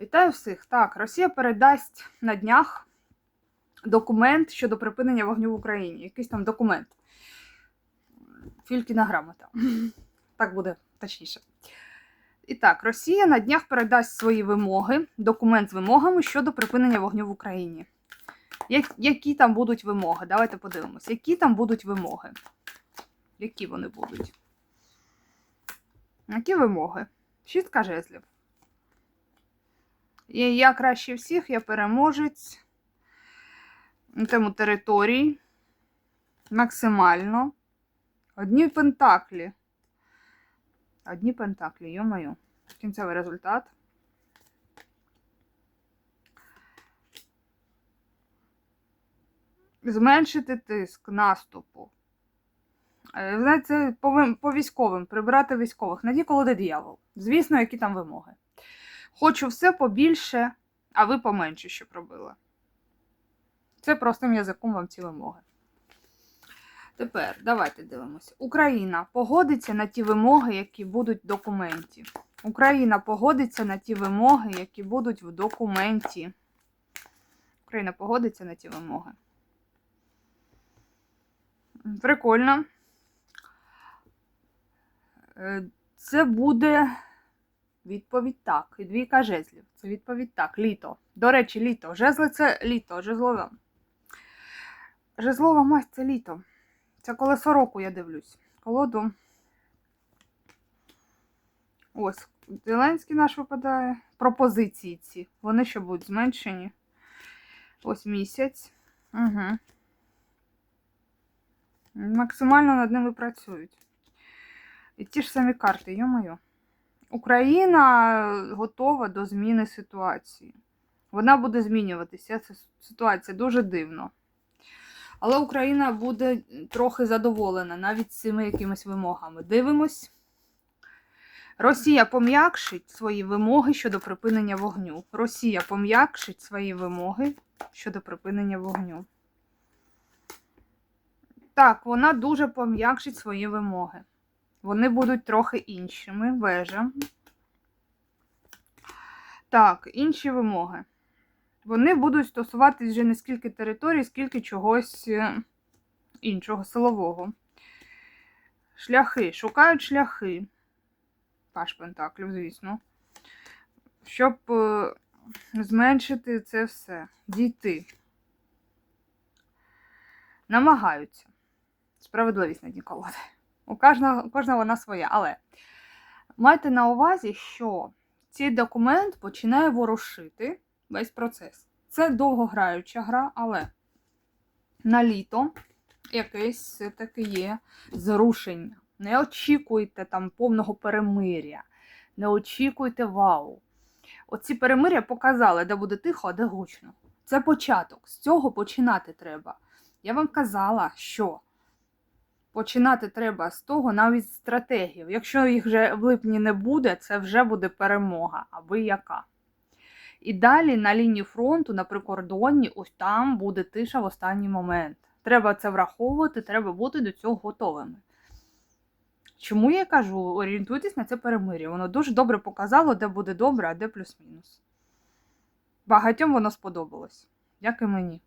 Вітаю всіх. Так, Росія передасть на днях документ щодо припинення вогню в Україні. Якийсь там документ. Фількіна грамота. Так буде точніше. І так, Росія на днях передасть свої вимоги, документ з вимогами щодо припинення вогню в Україні. Які там будуть вимоги? Давайте подивимось. Які там будуть вимоги? Які вони будуть? Які вимоги? Шістка жезлів. І я краще всіх, я переможець. На тему територій. Максимально. Одні пентаклі. Одні пентаклі, йо-моє. Кінцевий результат. Зменшити тиск наступу. Е, Знаєте, це по, по військовим, прибирати військових. На ті колоди диявол. Звісно, які там вимоги. Хочу все побільше, а ви поменше, щоб робили. Це простим язиком вам ці вимоги. Тепер давайте дивимося. Україна погодиться на ті вимоги, які будуть в документі. Україна погодиться на ті вимоги, які будуть в документі. Україна погодиться на ті вимоги. Прикольно. Е, Це буде відповідь так. І двійка жезлів. Це відповідь так. Літо. До речі, літо. Жезли це літо, жезлове. Жезлова масть це літо. Це колесо року, я дивлюсь. Колоду. Ось, Зеленський наш випадає. Пропозиції ці. Вони ще будуть зменшені. Ось місяць. Угу. Максимально над ними працюють. І ті ж самі карти, йо-моє. Україна готова до зміни ситуації. Вона буде змінюватися. Ця ситуація дуже дивно. Але Україна буде трохи задоволена навіть цими якимись вимогами. Дивимось. Росія пом'якшить свої вимоги щодо припинення вогню. Росія пом'якшить свої вимоги щодо припинення вогню. Так, вона дуже пом'якшить свої вимоги. Вони будуть трохи іншими. Вежа. Так, інші вимоги. Вони будуть стосуватись вже не скільки територій, скільки чогось е, іншого, силового. Шляхи. Шукають шляхи. Паш Пентаклів, звісно. Щоб е, зменшити це все. Дійти. Намагаються. Справедливість на дні. У кожного, у кожного вона своя. Але майте на увазі, що цей документ починає ворушити весь процес. Це довгограюча гра, але на літо якесь все-таки є зрушення. Не очікуйте там повного перемиря, не очікуйте вау. Оці перемиря показали, де буде тихо, а де гучно. Це початок. З цього починати треба. Я вам казала, що починати треба з того навіть з стратегів. Якщо їх вже в липні не буде, це вже буде перемога, аби яка. І далі на лінії фронту, на прикордонні, ось там буде тиша в останній момент. Треба це враховувати, треба бути до цього готовими. Чому я кажу, орієнтуйтесь на це перемир'я. Воно дуже добре показало, де буде добре, а де плюс-мінус. Багатьом воно сподобалось, як і мені.